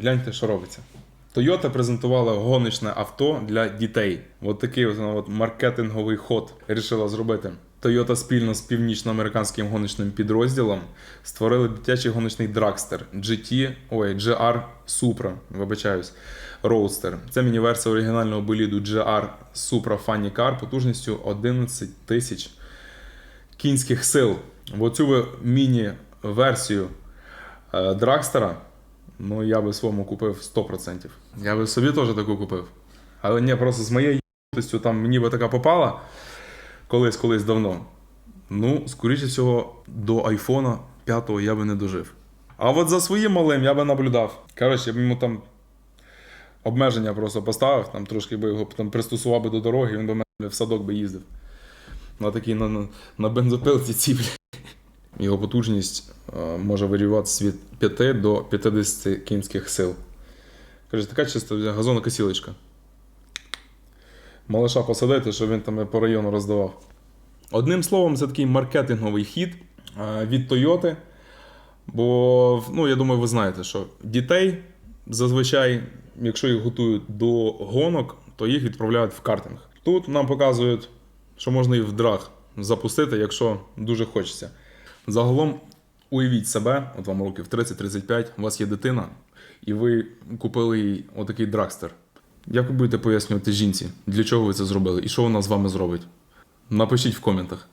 Гляньте, що робиться. Toyota презентувала гоночне авто для дітей. От такий от, от маркетинговий ход вирішила зробити. Toyota спільно з північноамериканським гоночним підрозділом створили дитячий гоночний драгстер GT, ой, GR Supra, вибачаюсь, Roadster. Це міні-версія оригінального боліду GR Supra Funny Car потужністю 11 тисяч кінських сил. В оцю міні-версію е, Драгстера, ну я би своєму купив 100%. Я би собі теж таку купив. Але ні, просто з моєю єбнутістю там мені би така попала колись, колись давно. Ну, скоріше всього, до айфона 5 я би не дожив. А от за своїм малим я би наблюдав. Коротше, я б йому там обмеження просто поставив, там трошки би його там пристосував би до дороги, він би мене в садок би їздив. На такій на, на, на бензопилці ці, бля. Його потужність може варіюватися від 5 до 50 кінських сил. Каже, така чисто бля, газонокосілочка. Малиша посадити, щоб він там по району роздавав. Одним словом, це такий маркетинговий хід е, від Toyota. Бо, ну, я думаю, ви знаєте, що дітей зазвичай, якщо їх готують до гонок, то їх відправляють в картинг. Тут нам показують, що можна і в драг запустити, якщо дуже хочеться. Загалом, Уявіть себе, от вам років 30-35, у вас є дитина, і ви купили їй отакий дракстер. Як ви будете пояснювати жінці, для чого ви це зробили і що вона з вами зробить? Напишіть в коментах.